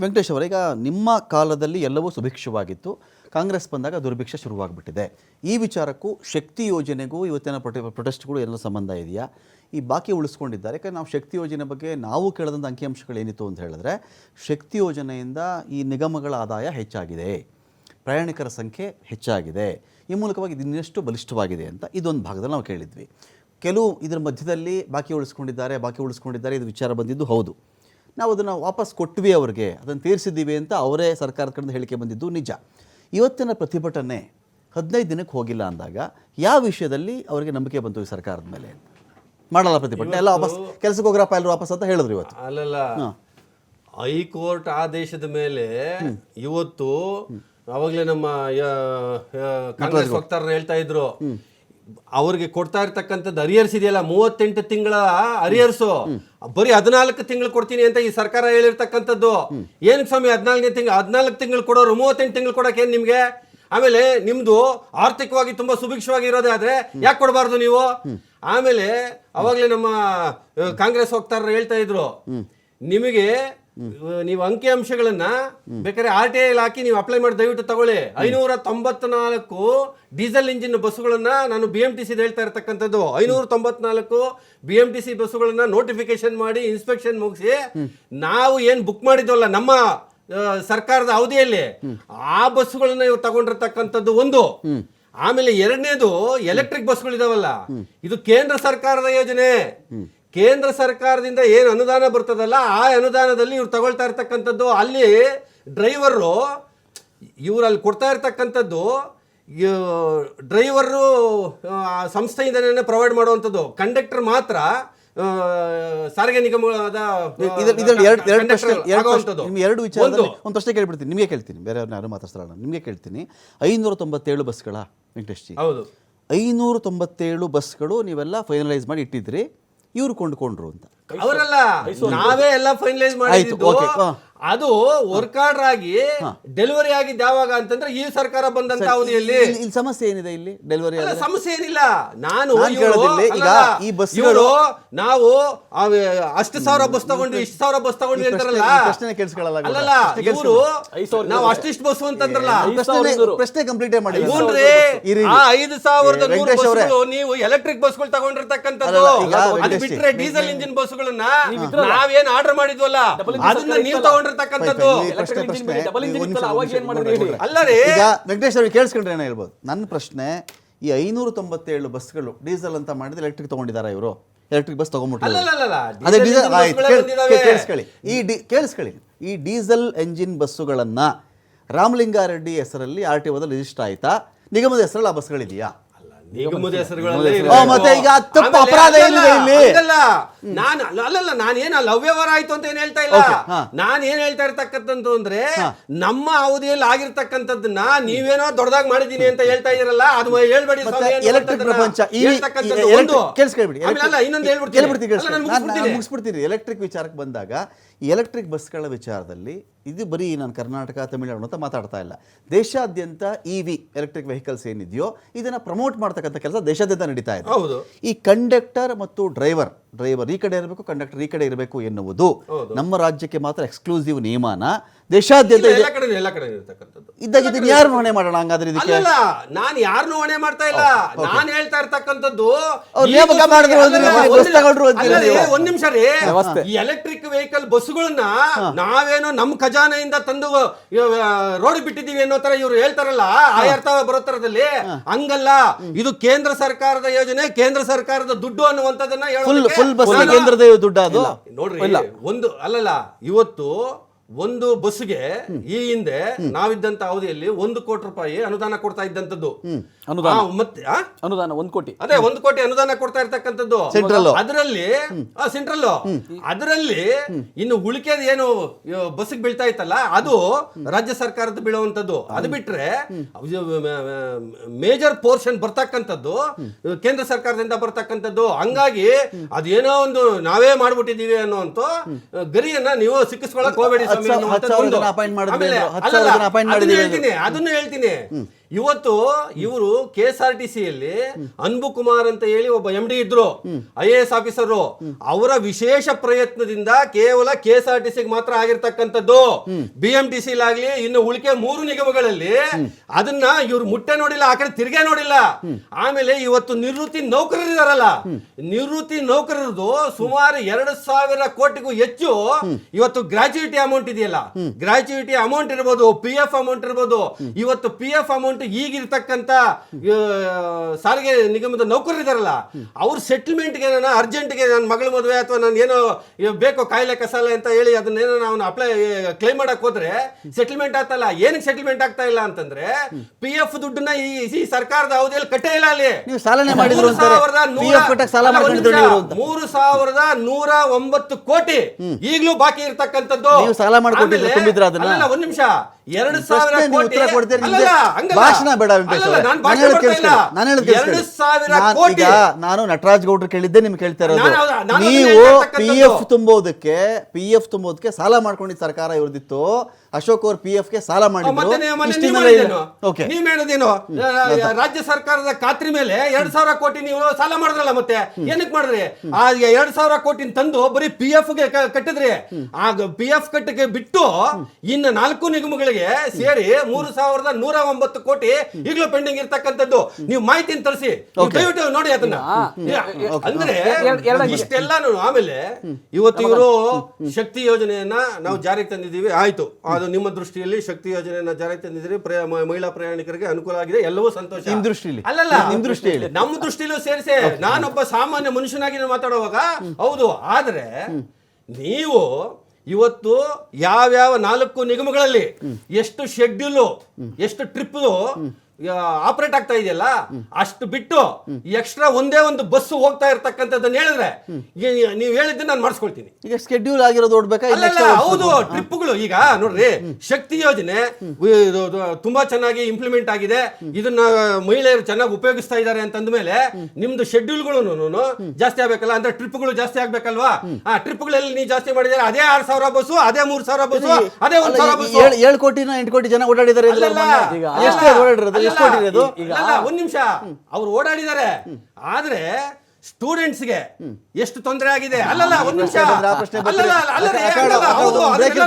ವೆಂಕಟೇಶ್ ಅವರು, ಈಗ ನಿಮ್ಮ ಕಾಲದಲ್ಲಿ ಎಲ್ಲವೂ ಸುಭಿಕ್ಷವಾಗಿತ್ತು, ಕಾಂಗ್ರೆಸ್ ಬಂದಾಗ ದುರ್ಭಿಕ್ಷ ಶುರುವಾಗ್ಬಿಟ್ಟಿದೆ. ಈ ವಿಚಾರಕ್ಕೂ, ಶಕ್ತಿ ಯೋಜನೆಗೂ ಇವತ್ತಿನ ಪ್ರೊಟೆ, ಪ್ರೊಟೆಸ್ಟ್ಗಳು ಎಲ್ಲ ಸಂಬಂಧ ಇದೆಯಾ? ಈ ಬಾಕಿ ಉಳಿಸ್ಕೊಂಡಿದ್ದಾರೆ. ಯಾಕಂದ್ರೆ ನಾವು ಶಕ್ತಿ ಯೋಜನೆ ಬಗ್ಗೆ ನಾವು ಕೇಳದಂಥ ಅಂಕಿಅಂಶಗಳು ಏನಿತ್ತು ಅಂತ ಹೇಳಿದ್ರೆ, ಶಕ್ತಿ ಯೋಜನೆಯಿಂದ ಈ ನಿಗಮಗಳ ಆದಾಯ ಹೆಚ್ಚಾಗಿದೆ. ಪ್ರಯಾಣಿಕರ ಸಂಖ್ಯೆ ಹೆಚ್ಚಾಗಿದೆ. ಈ ಮೂಲಕವಾಗಿ ಇನ್ನಷ್ಟು ಬಲಿಷ್ಠವಾಗಿದೆ ಅಂತ ಇದೊಂದು ಭಾಗದಲ್ಲಿ ನಾವು ಕೇಳಿದ್ವಿ. ಕೆಲವು ಇದರ ಮಧ್ಯದಲ್ಲಿ ಬಾಕಿ ಉಳಿಸ್ಕೊಂಡಿದ್ದಾರೆ ಬಾಕಿ ಉಳಿಸ್ಕೊಂಡಿದ್ದಾರೆ, ಇದು ವಿಚಾರ ಬಂದಿದ್ದು ಹೌದು. ನಾವು ಅದನ್ನು ವಾಪಸ್ ಕೊಟ್ವಿ ಅವ್ರಿಗೆ ಅದನ್ನು ತೀರಿಸಿದ್ದೀವಿ ಅಂತ ಅವರೇ ಸರ್ಕಾರದ ಕಡೆಯಿಂದ ಹೇಳಿಕೆ ಬಂದಿದ್ದು ನಿಜ. ಇವತ್ತಿನ ಪ್ರತಿಭಟನೆ ಹದಿನೈದು ದಿನಕ್ಕೆ ಹೋಗಿಲ್ಲ ಅಂದಾಗ ಯಾವ ವಿಷಯದಲ್ಲಿ ಅವರಿಗೆ ನಂಬಿಕೆ ಬಂತು ಈ ಸರ್ಕಾರದ ಮೇಲೆ? ಮಾಡಲ್ಲ ಪ್ರತಿಭಟನೆ ಎಲ್ಲ ವಾಪಸ್ ಕೆಲಸಕ್ಕೆ ಹೋಗ್ರಪ್ಪ ಎಲ್ಲರೂ ವಾಪಸ್ ಅಂತ ಹೇಳಿದ್ರು ಇವತ್ತು. ಅಲ್ಲಲ್ಲ ಹೈಕೋರ್ಟ್ ಆದೇಶದ ಮೇಲೆ ಇವತ್ತು ಅವಾಗಲೇ ನಮ್ಮ ಕಾಂಗ್ರೆಸ್ ವಕ್ತಾರರು ಹೇಳ್ತಾ ಇದ್ರು. ಅವ್ರಿಗೆ ಕೊಡ್ತಾ ಇರ್ತಕ್ಕಂಥದ್ದು ಅರಿಯರ್ಸ್ ಇದೆಯಲ್ಲ ಮೂವತ್ತೆಂಟು ತಿಂಗಳ ಅರಿಯರ್ಸು. ಬರೀ ಹದಿನಾಲ್ಕು ತಿಂಗಳು ಕೊಡ್ತೀನಿ ಅಂತ ಈ ಸರ್ಕಾರ ಹೇಳಿರ್ತಕ್ಕಂಥದ್ದು. ಏನು ಸ್ವಾಮಿ ಹದಿನಾಲ್ಕನೇ ತಿಂಗಳು ಹದಿನಾಲ್ಕು ತಿಂಗಳು ಕೊಡೋರು ಮೂವತ್ತೆಂಟು ತಿಂಗಳು ಕೊಡಕ್ಕೆ ಏನ್ ನಿಮ್ಗೆ? ಆಮೇಲೆ ನಿಮ್ಮದು ಆರ್ಥಿಕವಾಗಿ ತುಂಬಾ ಸುಭಿಕ್ಷವಾಗಿ ಇರೋದಾದ್ರೆ ಯಾಕೆ ಕೊಡಬಾರ್ದು ನೀವು? ಆಮೇಲೆ ಅವಾಗಲೇ ನಮ್ಮ ಕಾಂಗ್ರೆಸ್ ವಕ್ತಾರರು ಹೇಳ್ತಾ ಇದ್ರು. ನಿಮಗೆ ನೀವು ಅಂಕಿ ಅಂಶಗಳನ್ನ ಬೇಕಾದ್ರೆ ಆರ್ ಟಿ ಐ ಹಾಕಿ ನೀವು ಅಪ್ಲೈ ಮಾಡಿ ದಯವಿಟ್ಟು ತಗೊಳ್ಳಿ. ಐನೂರ ತೊಂಬತ್ನಾಲ್ಕು ಡೀಸೆಲ್ ಇಂಜಿನ್ ಬಸ್ಸುಗಳನ್ನ ನಾನು ಬಿ ಎಂ ಟಿ ಸಿ ಹೇಳ್ತಾ ಇರತಕ್ಕಂಥದ್ದು. ಐನೂರ ತೊಂಬತ್ನಾಲ್ಕು ಬಿ ಎಂ ಟಿ ಸಿ ಬಸ್ಸುಗಳನ್ನ ನೋಟಿಫಿಕೇಶನ್ ಮಾಡಿ ಇನ್ಸ್ಪೆಕ್ಷನ್ ಮುಗಿಸಿ ನಾವು ಏನ್ ಬುಕ್ ಮಾಡಿದ್ವಲ್ಲ ನಮ್ಮ ಸರ್ಕಾರದ ಅವಧಿಯಲ್ಲಿ ಆ ಬಸ್ಸುಗಳನ್ನ ಇವ್ರು ತಗೊಂಡಿರ್ತಕ್ಕಂಥದ್ದು ಒಂದು. ಆಮೇಲೆ ಎರಡನೇದು ಎಲೆಕ್ಟ್ರಿಕ್ ಬಸ್ಗಳಿದಾವಲ್ಲ. ಇದು ಕೇಂದ್ರ ಸರ್ಕಾರದ ಯೋಜನೆ. ಕೇಂದ್ರ ಸರ್ಕಾರದಿಂದ ಏನು ಅನುದಾನ ಬರ್ತದಲ್ಲ ಆ ಅನುದಾನದಲ್ಲಿ ಇವ್ರು ತಗೊಳ್ತಾ ಇರ್ತಕ್ಕಂಥದ್ದು ಅಲ್ಲಿ ಡ್ರೈವರು ಇವರಲ್ಲಿ ಅಲ್ಲಿ ಕೊಡ್ತಾ ಇರ್ತಕ್ಕಂಥದ್ದು ಡ್ರೈವರು ಸಂಸ್ಥೆಯಿಂದನೇ ಪ್ರೊವೈಡ್ ಮಾಡುವಂಥದ್ದು. ಕಂಡಕ್ಟರ್ ಮಾತ್ರ ಸಾರಿಗೆ ನಿಗಮದ ಎರಡು ವಿಚಾರ ಒಂದು, ಪ್ರಶ್ನೆ ಕೇಳ್ಬಿಡ್ತೀನಿ. ನಿಮಗೆ ಕೇಳ್ತೀನಿ. ಬೇರೆ ಯಾರು ಮಾತಾಡ್ತಾರಲ್ಲ ನಿಮಗೆ ಕೇಳ್ತೀನಿ. ಐನೂರ ತೊಂಬತ್ತೇಳು ಬಸ್ಗಳ ವೆಂಕಟೇಶ್ ಜಿ ಹೌದು. ಐನೂರ ತೊಂಬತ್ತೇಳು ಬಸ್ಗಳು ನೀವೆಲ್ಲ ಫೈನಲೈಸ್ ಮಾಡಿ ಇಟ್ಟಿದ್ರಿ ಇವ್ರು ಕೊಂಡ್ಕೊಂಡ್ರು ಅಂತ. ಅವರಲ್ಲ ನಾವೇ ಎಲ್ಲ ಫೈನಲೈಸ್ ಮಾಡಿದ್ದು. ಅದು ವರ್ಕ್ ಆರ್ಡರ್ ಆಗಿ ಡೆಲಿವರಿ ಆಗಿದ್ದು ಯಾವಾಗ ಅಂತಂದ್ರೆ ಈ ಸರ್ಕಾರ ಬಂದಂತ ಅವಧಿಯಲ್ಲಿ ಇಲ್ಲಿ ಇಲ್ಲಿ ಸಮಸ್ಯೆ ಏನಿದೆ ಇಲ್ಲಿ ಡೆಲಿವರಿ ಅಲ್ಲ, ಸಮಸ್ಯೆ ಏನಿಲ್ಲ. ನಾನು ಈಗ ಈ ಬಸ್ಗಳು- ಇವ್ರು ನಾವು ಅಷ್ಟು ಸಾವಿರ ಬಸ್ ತಗೊಂಡ್ವಿ ಇಷ್ಟು ಸಾವಿರ ಬಸ್ ತಗೊಂಡ್ವಿ ಅಂತಾರಲ್ಲ. ಪ್ರಶ್ನೆ ಕೇಳಿಸ್ಕೊಳ್ಳಲ್ಲ. ಅಲ್ಲಲ್ಲ ಇವರು ನಾವು ಅಷ್ಟಿಷ್ಟು ಬಸ್ ಅಂತಂದ್ರಲ್ಲ. ಪ್ರಶ್ನೆ ಕಂಪ್ಲೀಟ್ ಮಾಡಿ ಹ್ಞೂನ್ರಿ ಆ ಐದು ಸಾವಿರದ ನೀವು ಎಲೆಕ್ಟ್ರಿಕ್ ಬಸ್ಗಳು ತಗೊಂಡಿರ್ತಕ್ಕಂಥದ್ದು. ಅದು ಬಿಟ್ರೆ ಡೀಸೆಲ್ ಇಂಜಿನ್ ಬಸ್ಗಳನ್ನ ನಾವೇನ್ ಆರ್ಡರ್ ಮಾಡಿದ್ವಲ್ಲ? ಅದನ್ನ ನೀವು ತಗೊಂಡಿರ್ತಕ್ಕಂಥದ್ದು ಮಾಡಿದ್ರಿ ಅಲ್ಲ ರೀ ಈಗ ವೆಂಕಟೇಶ್ ಅವ್ರಿಗೆ ಕೇಳಿಸ್ಕೊಂಡ್ರೆ ಏನೋ ಹೇಳ್ಬೋದು? ನನ್ನ ಪ್ರಶ್ನೆ ಈ ಐನೂರ ತೊಂಬತ್ತೇಳು ಬಸ್ಗಳು ಡೀಸೆಲ್ ಅಂತ ಮಾಡಿದ್ರೆ ಎಲೆಕ್ಟ್ರಿಕ್ ತಗೊಂಡಿದ್ದಾರೆ ಇವರು? Electric bus. ಕೇಳಿಸ್ಕೊಳ್ಳಿ. ಈ ಡಿ ಕೇಳಿಸ್ಕೊಳ್ಳಿ. ಈ ಡೀಸೆಲ್ ಎಂಜಿನ್ ಬಸ್ಸುಗಳನ್ನ ರಾಮಲಿಂಗಾರೆಡ್ಡಿ ಹೆಸರಲ್ಲಿ ಆರ್ ಟಿ ಒದಲ್ಲಿ ರಿಜಿಸ್ಟರ್ ಆಯ್ತಾ? ನಿಗಮದ ಹೆಸರಲ್ಲಿ ಆ ಬಸ್ಗಳಿದೆಯಾ? ನಿಗಮದ ಹೆಸರುಗಳಲ್ಲಿ ಓ, ಮತ್ತೆ ಈಗ ತಪ್ಪು ಅಪರಾಧ ಏನಿದೆ ಇಲ್ಲಿ? ಅಲ್ಲ ನಾನು ಅಲ್ಲಲ್ಲ ನಾನು ಏನು ಅವ್ಯವಹಾರ ಆಯ್ತು ಅಂತ ಏನು ಹೇಳ್ತಾ ಇಲ್ಲ. ನಾನು ಏನ್ ಹೇಳ್ತಾ ಇರ್ತಕ್ಕಂಥದ್ದು ಅಂದ್ರೆ ನಮ್ಮ ಅವಧಿಯಲ್ಲಿ ಆಗಿರ್ತಕ್ಕಂಥದ್ದನ್ನ ನೀವೇನೋ ದೊಡ್ಡದಾಗಿ ಮಾಡಿದೀನಿ ಅಂತ ಹೇಳ್ತಾ ಇದೀರಲ್ಲ ಅದು ಹೇಳ್ಬೇಡಿ ಸ್ವಾಮಿ ಎಲೆಕ್ಟ್ರಿಕ್ ಪ್ರಪಂಚ ಈ ಹೇಳ್ತಕ್ಕಂಥದ್ದು ಒಂದು. ಕೇಳಿಸ್ಕೊಳ್ಬಿಡಿ ಅಲ್ಲ ಇನ್ನೊಂದು ಹೇಳ್ಬಿಡ್ತೀನಿ. ಮುಗಿಸ್ಬಿಡ್ತೀನಿ. ಎಲೆಕ್ಟ್ರಿಕ್ ವಿಚಾರಕ್ಕೆ ಬಂದಾಗ ಎಲೆಕ್ಟ್ರಿಕ್ ಬಸ್ಗಳ ವಿಚಾರದಲ್ಲಿ ಇದು ಬರೀ ನಾನು ಕರ್ನಾಟಕ ತಮಿಳುನಾಡು ಅಂತ ಮಾತಾಡ್ತಾ ಇಲ್ಲ. ದೇಶಾದ್ಯಂತ ಇ ವಿ ಎಲೆಕ್ಟ್ರಿಕ್ ವೆಹಿಕಲ್ಸ್ ಏನಿದೆಯೋ ಇದನ್ನು ಪ್ರಮೋಟ್ ಮಾಡ್ತಕ್ಕಂಥ ಕೆಲಸ ದೇಶಾದ್ಯಂತ ನಡೀತಾ ಇದೆ. ಹೌದು. ಈ ಕಂಡಕ್ಟರ್ ಮತ್ತು ಡ್ರೈವರ್ ಡ್ರೈವರ್ ಈ ಕಡೆ ಇರಬೇಕು ಕಂಡಕ್ಟರ್ ಈ ಕಡೆ ಇರಬೇಕು ಎನ್ನುವುದು ನಮ್ಮ ರಾಜ್ಯಕ್ಕೆ ಮಾತ್ರ ಎಕ್ಸ್ಕ್ಲೂಸಿವ್ ನಿಯಮನ. ದೇಶಾದ್ಯಂತ ಎಲ್ಲ ಕಡೆ ಎಲ್ಲ ಕಡೆ ಇರ್ತಕ್ಕಂಥದ್ದು. ಇದ್ದಾಗ ಇದನ್ನ ಯಾರು ಹೊಣೆ ಮಾಡೋಣ ಹಂಗಾದ್ರೆ ಇದಕ್ಕೆ? ಅಲ್ಲ ನಾನು ಯಾರನ್ನೂ ಹೊಣೆ ಮಾಡ್ತಾ ಇಲ್ಲ. ನಾನು ಹೇಳ್ತಾ ಇರ್ತಕ್ಕಂಥದ್ದು ಅವ್ರು ನೇಮಕ ಮಾಡಿದ್ರು ಅಂದ್ರೆ ಬಸ್ ಒಂದ್- ತಗೊಂಡ್ರು ಅಂತೀರ ನಿಮಿಷ ರೀ. ವ್ಯವಸ್ಥೆ. ಈ ಎಲೆಕ್ಟ್ರಿಕ್ ವೆಹಿಕಲ್ ಬಸ್ಗಳನ್ನ ನಾವೇನೋ ನಮ್ ಖಜಾನೆಯಿಂದ ತಂದು ರೋಡ್ ಬಿಟ್ಟಿದೀವಿ ಅನ್ನೋ ತರ ಇವ್ರು ಹೇಳ್ತಾರಲ್ಲ ಆ ಅರ್ಥ ಬರೋ ತರದಲ್ಲಿ ಹಂಗಲ್ಲ. ಇದು ಕೇಂದ್ರ ಸರ್ಕಾರದ ಯೋಜನೆ ಕೇಂದ್ರ ಸರ್ಕಾರದ ದುಡ್ಡು ಅನ್ನುವಂಥದ್ದನ್ನ ಫುಲ್ ಫುಲ್ ಬಸ್ ಕೇಂದ್ರದ ದುಡ್ಡ ಅದು? ನೋಡ್ರಿ ಒಂದು ಅಲ್ಲಲ್ಲ ಇವತ್ತು ಒಂದು ಬಸ್ಗೆ ಈ ಹಿಂದೆ ನಾವಿದ್ದಂತ ಅವಧಿಯಲ್ಲಿ ಒಂದು ಕೋಟಿ ರೂಪಾಯಿ ಅನುದಾನ ಕೊಡ್ತಾ ಇದ್ದಂತದ್ದು. ಅನುದಾನ. ಮತ್ತೆ ಅನುದಾನ ಒಂದು ಕೋಟಿ. ಅದೇ ಒಂದು ಕೋಟಿ ಅನುದಾನ ಕೊಡ್ತಾ ಇರ್ತಕ್ಕಂಥದ್ದು. ಅದರಲ್ಲಿ ಸೆಂಟ್ರಲ್ ಅದರಲ್ಲಿ ಇನ್ನು ಉಳಿಕೆದ ಏನು ಬಸ್ಗೆ ಬೀಳ್ತಾ ಇತ್ತಲ್ಲ ಅದು ರಾಜ್ಯ ಸರ್ಕಾರದ ಬೀಳುವಂತದ್ದು ಅದು ಬಿಟ್ರೆ ಮೇಜರ್ ಪೋರ್ಷನ್ ಬರ್ತಕ್ಕಂಥದ್ದು ಕೇಂದ್ರ ಸರ್ಕಾರದಿಂದ ಬರ್ತಕ್ಕಂಥದ್ದು. ಹಂಗಾಗಿ ಅದೇನೋ ಒಂದು ನಾವೇ ಮಾಡ್ಬಿಟ್ಟಿದೀವಿ ಅನ್ನೋ ಗರಿಯನ್ನ ನೀವು ಸಿಕ್ಕಿಸ್ಕೊಳಕ್ ಹೋಗಬೇಡಿ ಸಾವಿರ ಜನ ಅಪಾಯಿಂಟ್ ಮಾಡಿದ್ರು ಹತ್ತು ಸಾವಿರ ಜನ ಅದನ್ನ ಹೇಳ್ತೀನಿ ಅದನ್ನು ಹೇಳ್ತೀನಿ. ಇವತ್ತು ಇವರು ಕೆ ಎಸ್ ಆರ್ ಟಿ ಸಿಯಲ್ಲಿ ಅನ್ಬು ಕುಮಾರ್ ಅಂತ ಹೇಳಿ ಒಬ್ಬ ಎಂ ಡಿ ಇದ್ರು ಐ ಎ ಎಸ್ ಆಫೀಸರ್ ಅವರ ವಿಶೇಷ ಪ್ರಯತ್ನದಿಂದ ಕೇವಲ ಕೆ ಎಸ್ ಆರ್ ಟಿ ಸಿಗೆ ಮಾತ್ರ ಆಗಿರ್ತಕ್ಕಂಥದ್ದು. ಬಿ ಎಂ ಟಿ ಸಿ ಆಗ್ಲಿ ಇನ್ನು ಉಳಿಕೆ ಮೂರು ನಿಗಮಗಳಲ್ಲಿ ಅದನ್ನ ಇವ್ರು ಮುಟ್ಟೆ ನೋಡಿಲ್ಲ, ಆ ಕಡೆ ತಿರ್ಗೆ ನೋಡಿಲ್ಲ. ಆಮೇಲೆ ಇವತ್ತು ನಿವೃತ್ತಿ ನೌಕರರಿದಾರಲ್ಲ, ನಿವೃತ್ತಿ ನೌಕರರದು ಸುಮಾರು ಎರಡು ಸಾವಿರ ಕೋಟಿಗೂ ಹೆಚ್ಚು ಇವತ್ತು ಗ್ರಾಚ್ಯುಯಿಟಿ ಅಮೌಂಟ್ ಇದೆಯಲ್ಲ ಗ್ರಾಚ್ಯುಯಿಟಿ ಅಮೌಂಟ್ ಇರ್ಬೋದು ಪಿ ಎಫ್ ಅಮೌಂಟ್ ಇರ್ಬೋದು. ಇವತ್ತು ಪಿ ಎಫ್ ಅಮೌಂಟ್ ಈಗಿರ್ತಕ್ಕಂಥ ಈಗಿರ್ತಕ್ಕಂತ ಸಾರಿಗೆ ನಿಗಮದ ನೌಕರರಿದಾರಲ್ಲ ಅವ್ರ ಸೆಟಲ್ಮೆಂಟ್ಗೆ ನಾನು ಅರ್ಜೆಂಟ್ಗೆ ನನ್ನ ಮಗಳ ಮದುವೆ ಅಥವಾ ನಾನು ಏನೋ ಬೇಕೋ ಕಾಯಿಲೆ ಕಸಾಲೆ ಅಂತ ಹೇಳಿ ಅದನ್ನೇನೋ ನಾವು ಅಪ್ಲೈ ಕ್ಲೈಮ್ ಮಾಡಕ್ ಹೋದ್ರೆ ಸೆಟಲ್ಮೆಂಟ್ ಆಗ್ತಲ್ಲ. ಏನಕ್ಕೆ ಸೆಟಲ್ಮೆಂಟ್ ಆಗ್ತಾ ಇಲ್ಲ ಅಂತಂದ್ರೆ ಪಿ ಎಫ್ ದುಡ್ಡನ್ನ ಈ ಸರ್ಕಾರದ ಅವಧಿಯಲ್ಲಿ ಕಟ್ಟೇ ಇಲ್ಲ ಅಲ್ಲಿ. ಮೂರು. ಸಾವಿರದ ನೂರ- ಒಂಬತ್ತು ಕೋಟಿ ಈಗಲೂ ಬಾಕಿ ಇರ್ತಕ್ಕಂಥದ್ದು. ಸಾಲ ಮಾಡ್ಕೊಂಡಿಲ್ಲ ಅದನ್ನ? ಒಂದ್ ನಿಮಿಷ. ಎರಡು ಸಾವಿರ ಕೋಟಿ ಭಾಷಣ ಬೇಡ ಕೋಟಿ. ನಾನು ನಟರಾಜ್ ಗೌಡ್ರು ಕೇಳಿದ್ದೆ ನಿಮ್ಗೆ ಕೇಳ್ತಾ ಇರೋದು. ನೀವು ಪಿ. ಎಫ್ ತುಂಬೋದಕ್ಕೆ ಪಿ ಎಫ್ ತುಂಬೋದಕ್ಕೆ ಸಾಲ ಮಾಡ್ಕೊಂಡಿದ್ದ ಸರ್ಕಾರ ಇವ್ರದಿತ್ತು. ಅಶೋಕ್ ಅವ್ರ ಪಿ ಎಫ್ಗೆ ಸಾಲ ಮಾಡಿದ್ರು. ನೀವು- ಹೇಳಿದ್ದೇನು ರಾಜ್ಯ ಸರ್ಕಾರದ ಖಾತ್ರಿ ಮೇಲೆ ಎರಡ್ ಸಾವಿರ ಕೋಟಿ ನೀವು ಸಾಲ ಮಾಡಿದ್ರಲ್ಲ ಮತ್ತೆ? ಏನಕ್ಕೆ ಮಾಡಿದ್ರಿ? ಆ ಎರಡ್ ಸಾವಿರ ಕೋಟಿ ತಂದು ಬರೀ ಪಿ ಎಫ್ಗೆ ಕಟ್ಟಿದ್ರಿ. ಆ ಪಿ ಎಫ್ ಕಟ್ಟಿಗೆ ಬಿಟ್ಟು ಇನ್ನು ನಾಲ್ಕು ನಿಗಮಗಳಿಗೆ ಸೇರಿ ಮೂರು ಸಾವಿರದ ನೂರ ಒಂಬತ್ತು ಕೋಟಿ ಈಗಲೂ ಪೆಂಡಿಂಗ್ ಇರ್ತಕ್ಕಂಥದ್ದು. ನೀವು ಮಾಹಿತಿ ತರಿಸಿ. ದಯವಿಟ್ಟು ನೋಡಿ ಅದನ್ನ. ಅಂದ್ರೆ ಇಷ್ಟೆಲ್ಲಾನು ಆಮೇಲೆ ಇವತ್ತು ಇವರು ಶಕ್ತಿ ಯೋಜನೆಯನ್ನ ನಾವು ಜಾರಿಗೆ ತಂದಿದ್ದೀವಿ. ಆಯ್ತು. ಅದು ನಿಮ್ಮ ದೃಷ್ಟಿಯಲ್ಲಿ ಶಕ್ತಿ ಯೋಜನೆಯನ್ನ ಜಾರಿಗೆ ತಂದಿದ್ರೆ ಮಹಿಳಾ ಪ್ರಯಾಣಿಕರಿಗೆ ಅನುಕೂಲ ಆಗಿದೆ. ಎಲ್ಲವೂ ಸಂತೋಷ. ನಿಮ್ ದೃಷ್ಟಿಯಲ್ಲಿ ಅಲ್ಲಲ್ಲ. ನಿಮ್ ದೃಷ್ಟಿಯಲ್ಲಿ? ನಮ್ಮ ದೃಷ್ಟಿಲೂ ಸೇರಿಸಿ. ನಾನೊಬ್ಬ ಸಾಮಾನ್ಯ ಮನುಷ್ಯನಾಗಿ ಮಾತಾಡುವಾಗ ಹೌದು. ಆದ್ರೆ ನೀವು ಇವತ್ತು ಯಾವ್ಯಾವ ನಾಲ್ಕು ನಿಗಮಗಳಲ್ಲಿ ಎಷ್ಟು ಶೆಡ್ಯೂಲು ಎಷ್ಟು ಟ್ರಿಪ್ ಆಪರೇಟ್ ಆಗ್ತಾ ಇದೆಯಲ್ಲ? ಅಷ್ಟು ಬಿಟ್ಟು ಎಕ್ಸ್ಟ್ರಾ ಒಂದೇ ಒಂದು ಬಸ್ ಹೋಗ್ತಾ ಇರ್ತಕ್ಕಂಥದ್ದನ್ನ ಹೇಳಿದ್ರೆ ನೀವು ಹೇಳಿದ್ದು ನಾನು ಮಾಡಿಸ್ಕೊಳ್ತೀನಿ. ಈಗ ಸ್ಕೆಡ್ಯೂಲ್ ಆಗಿರೋದು ನೋಡ್ಬೇಕಾ ಹೌದು? ಟ್ರಿಪ್ಗಳು ಈಗ ನೋಡ್ರಿ ಶಕ್ತಿ ಯೋಜನೆ ತುಂಬಾ ಚೆನ್ನಾಗಿ ಇಂಪ್ಲಿಮೆಂಟ್ ಆಗಿದೆ. ಇದನ್ನ ಮಹಿಳೆಯರು ಚೆನ್ನಾಗಿ ಉಪಯೋಗಿಸ್ತಾ ಇದ್ದಾರೆ ಅಂತಂದ ಮೇಲೆ ನಿಮ್ದು ಶೆಡ್ಯೂಲ್ಗಳು ಜಾಸ್ತಿ ಆಗ್ಬೇಕಲ್ಲ? ಅಂದ್ರೆ ಟ್ರಿಪ್ಗಳು ಜಾಸ್ತಿ ಆಗ್ಬೇಕಲ್ವಾ? ಆ ಟ್ರಿಪ್ಗಳಲ್ಲಿ ನೀವು ಜಾಸ್ತಿ ಮಾಡಿದ್ರೆ ಅದೇ ಆರ್ ಸಾವಿರ ಬಸ್ಸು ಅದೇ ಮೂರ್ ಸಾವಿರ ಬಸ್ಸು ಅದೇ ಒಂದ್ ಸಾವಿರ ಬಸ್ಸು ಏಳು ಕೋಟಿನ ಎಂಟು ಕೋಟಿ ಜನ ಓಡಾಡಿದ್ದಾರೆ ಇದ್ರಲ್ಲಿ ಅಲ್ಲಲ್ಲ, ಮೊನ್ನೆ. ಈಗ- ಎಷ್ಟೇ ಓಡಾಡಿರೋದು ಎಷ್ಟು ಕೋಟಿ ಇರೋದು ಅಲ್ಲಲ್ಲ, ಒಂದ್ ನಿಮಿಷ. ಅವ್ರು ಓಡಾಡಿದ್ದಾರೆ. ಆದ್ರೆ ಸ್ಟೂಡೆಂಟ್ಸ್ಗೆ ಎಷ್ಟು ತೊಂದರೆ ಆಗಿದೆ? ಅಲ್ಲಲ್ಲ ಒಂದ್ ನಿಮಿಷ. ಅಲ್ಲಲ್ಲ. ಅಲ್ಲಲ್ಲ ಹೌದು